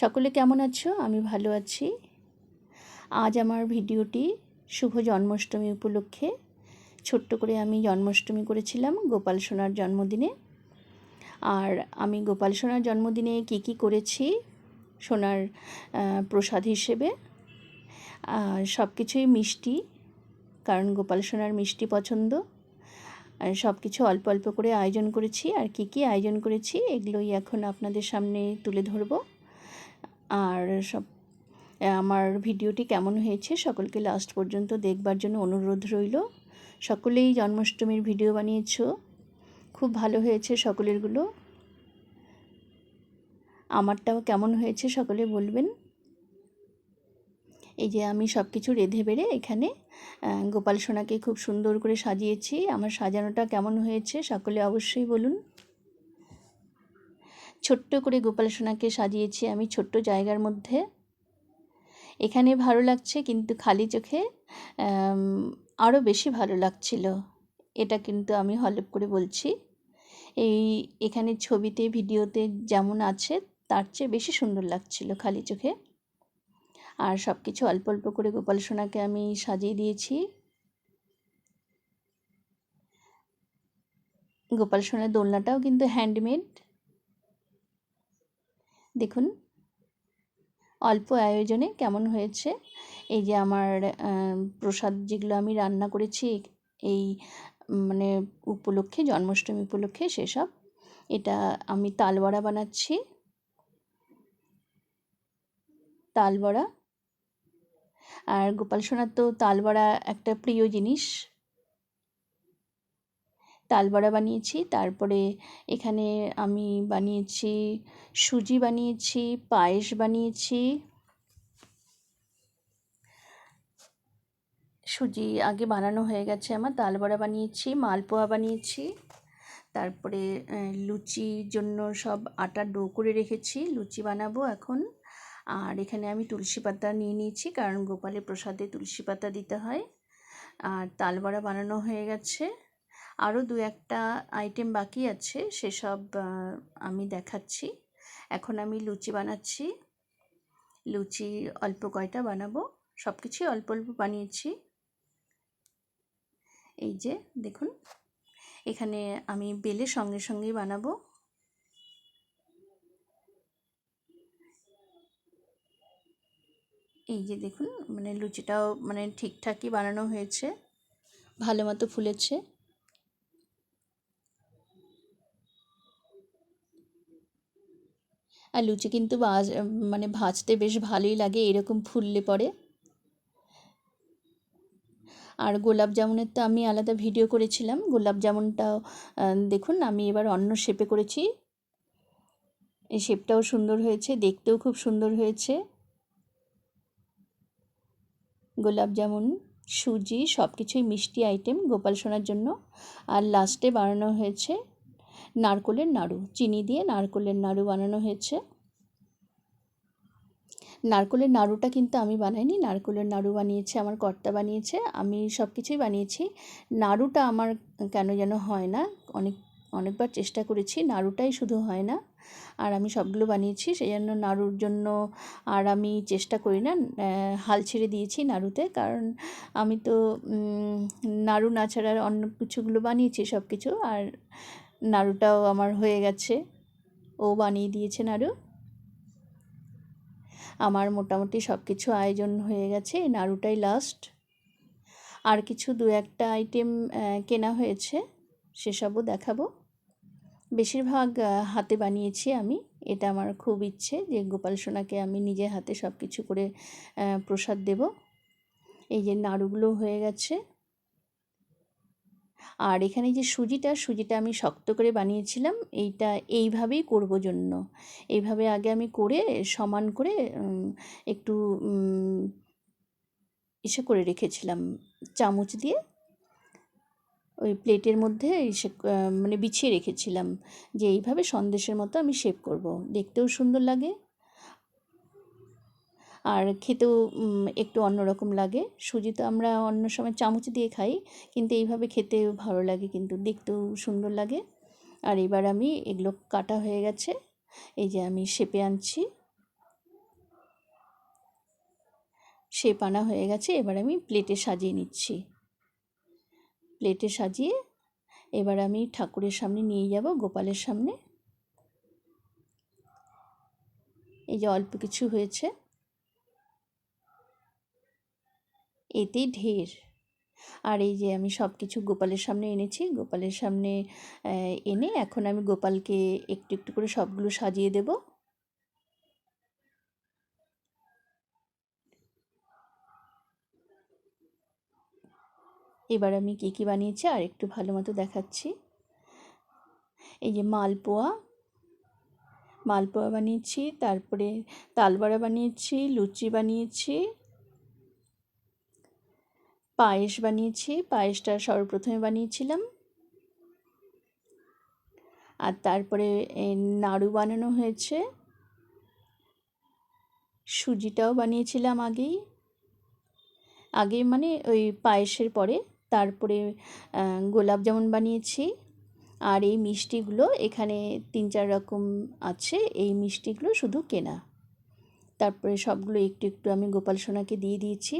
সকলে কেমন আছো? আমি ভালো আছি। আজ আমার ভিডিওটি শুভ জন্মাষ্টমী উপলক্ষে ছোট্ট করে আমি জন্মাষ্টমী করেছিলাম, গোপাল সোনার জন্মদিনে। আর আমি গোপাল সোনার জন্মদিনে কি কি করেছি সোনার প্রসাদ হিসেবে? সব কিছুই মিষ্টি, কারণ গোপাল সোনার মিষ্টি পছন্দ। সব কিছু অল্প অল্প করে আয়োজন করেছি। আর কি কি আয়োজন করেছি এগুলোই এখন আপনাদের সামনে তুলে ধরব। আর সব, আমার ভিডিওটি কেমন হয়েছে সকলকে লাস্ট পর্যন্ত দেখবার জন্য অনুরোধ রইল। সকলেই জন্মাষ্টমীর ভিডিও বানিয়েছ, খুব ভালো হয়েছে সকলেরগুলো। আমারটাও কেমন হয়েছে সকলে বলবেন। এই যে আমি সব কিছু রেঁধে বেড়ে এখানে গোপাল সোনাকে খুব সুন্দর করে সাজিয়েছি। আমার সাজানোটা কেমন হয়েছে সকলে অবশ্যই বলুন। ছোট্ট করে গোপাল সোনাকে সাজিয়েছি আমি ছোট্ট জায়গার মধ্যে। এখানে ভালো লাগছে কিন্তু খালি চোখে আরও বেশি ভালো লাগছিল। এটা কিন্তু আমি হলপ করে বলছি। এই, এখানে ছবিতে, ভিডিওতে যেমন আছে, তার চেয়ে বেশি সুন্দর লাগছিল খালি চোখে। আর সব কিছু অল্প অল্প করে গোপাল সোনাকে আমি সাজিয়ে দিয়েছি। গোপাল সোনার দোলনাটাও কিন্তু হ্যান্ডমেড দেখুন, অল্প আয়োজনে কেমন হয়েছে? এই যে আমার প্রসাদ যেগুলো আমি রান্না করেছি, এই মানে উপলক্ষে, জন্মাষ্টমী উপলক্ষে সেসব, এটা আমি তালবড়া বানাচ্ছি। তালবড়া। আর গোপাল সোনার তো তালবড়া একটা প্রিয় জিনিস। তালবড়া বানিয়েছি। তারপরে এখানে আমি বানিয়েছি, সুজি বানিয়েছি, পায়েস বানিয়েছি। সুজি আগে বানানো হয়ে গেছে আমার। তালবড়া বানিয়েছি, মালপোয়া বানিয়েছি। তারপরে লুচির জন্য সব আটা ডো করে রেখেছি। লুচি বানাবো এখন। আর এখানে আমি তুলসী পাতা নিয়ে নিয়েছি, কারণ গোপালের প্রসাদে তুলসী পাতা দিতে হয়। আর তালবড়া বানানো হয়ে গেছে। আরও দু একটা আইটেম বাকি আছে, সেসব আমি দেখাচ্ছি। এখন আমি লুচি বানাচ্ছি। লুচি অল্প কয়টা বানাবো? সব কিছুই অল্প অল্প বানিয়েছি। এই যে, দেখুন, এখানে আমি বেলে সঙ্গে সঙ্গেই বানাবো। এই যে, দেখুন মানে লুচিটাও মানে ঠিকঠাকই বানানো হয়েছে। ভালো মতো ফুলেছে। আর লুচি কিন্তু মানে ভাজতে বেশ ভালোই লাগে, এরকম ফুললে পরে। আর গোলাপ জামুনের তো আমি আলাদা ভিডিও করেছিলাম। গোলাপ জামুনটাও দেখুন, আমি এবার অন্য শেপে করেছি। এই শেপটাও সুন্দর হয়েছে, দেখতেও খুব সুন্দর হয়েছে। গোলাপ জামুন, সুজি সব কিছুই মিষ্টি আইটেম গোপাল সোনার জন্য। আর লাস্টে বানানো হয়েছে নারকোলের নাড়ু, চিনি দিয়ে নারকোলের নাড়ু বানানো হয়েছে। নারকোলের নাড়ুটা কিন্তু আমি বানাইনি, নারকোলের নাড়ু বানিয়েছে, আমার কর্তা বানিয়েছে, আমি সব কিছুই বানিয়েছি। নাড়ুটা আমার কেন যেন হয় না, অনেক, অনেকবার চেষ্টা করেছি, নাড়ুটাই শুধু হয় না, আর আমি সবগুলো বানিয়েছি সেই জন্য নাড়ুর জন্য আর আমি চেষ্টা করি না হাল ছেড়ে দিয়েছি নাড়ুতে, কারণ আমি তো নাড়ু না ছাড়া অন্য কিছুগুলো বানিয়েছি সব কিছু আর নাড়ুটাও আমার হয়ে গেছে। ও বানিয়ে দিয়েছে নাড়ু। আমার মোটামুটি সব কিছু আয়োজন হয়ে গেছে নাড়ুটাই লাস্ট আর কিছু দু একটা আইটেম কেনা হয়েছে, সেসবও দেখাবো। বেশিরভাগ হাতে বানিয়েছি আমি। এটা আমার খুব ইচ্ছে যে গোপাল সোনাকে আমি নিজে হাতে সব কিছু করে প্রসাদ দেব। এই যে নাড়ুগুলো হয়ে গেছে। আর এখানে যে সুজিটা সুজিটা আমি শক্ত করে বানিয়েছিলাম, এইটা এইভাবেই করব জন্য। এইভাবে আগে আমি করে সমান করে একটু ইসে করে রেখেছিলাম চামচ দিয়ে। ওই প্লেটের মধ্যে মানে বিছিয়ে রেখেছিলাম যে এইভাবে সন্দেশের মতো আমি শেপ করব। দেখতেও সুন্দর লাগে। আর খেতেও একটু অন্যরকম লাগে। সুজি তো আমরা অন্য সময় চামচ দিয়ে খাই, কিন্তু এইভাবে খেতে ভালো লাগে, কিন্তু দেখতেও সুন্দর লাগে। আর এবার আমি এগুলো কাটা হয়ে গেছে, এই যে আমি শেপে আনছি। শেপ আনা হয়ে গেছে, এবার আমি প্লেটে সাজিয়ে নিচ্ছি। প্লেটে সাজিয়ে এবার আমি ঠাকুরের সামনে নিয়ে যাব, গোপালের সামনে। এই যে অল্প কিছু হয়েছে। এতেই ঢের। আর এই যে আমি সব কিছু গোপালের সামনে এনেছি, গোপালের সামনে এনে এখন আমি গোপালকে একটু একটু করে সবগুলো সাজিয়ে দেব। এবার আমি কী কী বানিয়েছি? আর একটু ভালো মতো দেখাচ্ছি। এই যে মালপোয়া। মালপোয়া বানিয়েছি, তারপরে তালবড়া বানিয়েছি, লুচি বানিয়েছি পায়েস বানিয়েছি, পায়েসটা সর্বপ্রথমে বানিয়েছিলাম। আর তারপরে নাড়ু বানানো হয়েছে। সুজিটাও বানিয়েছিলাম আগেই। আগে মানে ওই পায়েসের পরে তারপরে গোলাপ জামুন বানিয়েছি। আর এই মিষ্টিগুলো এখানে তিন চার রকম আছে, এই মিষ্টিগুলো শুধু কেনা। তারপরে সবগুলো একটু একটু আমি গোপাল সোনাকে দিয়ে দিয়েছি।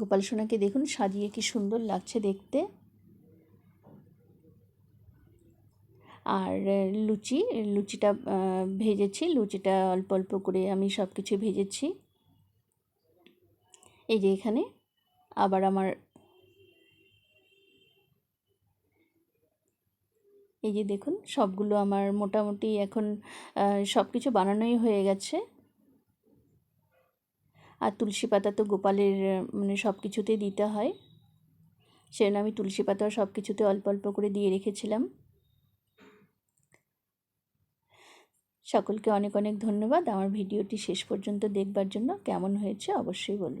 গোপাল সোনাকে দেখুন সাজিয়ে কি সুন্দর লাগছে দেখতে। আর লুচি, লুচিটা ভেজেছি, লুচিটা অল্প অল্প করে আমি সব কিছু ভেজেছি। এই যে এখানে আবার আমার এই যে দেখুন সবগুলো আমার মোটামুটি এখন সব কিছু বানানোই হয়ে গেছে। আর তুলসী পাতা তো গোপালের মানে সব কিছুতেই দিতে হয়। সেজন্য আমি তুলসী পাতাও সব কিছুতে অল্প অল্প করে দিয়ে রেখেছিলাম। সকলকে অনেক অনেক ধন্যবাদ। আমার ভিডিওটি শেষ পর্যন্ত দেখবার জন্য কেমন হয়েছে অবশ্যই বলুন।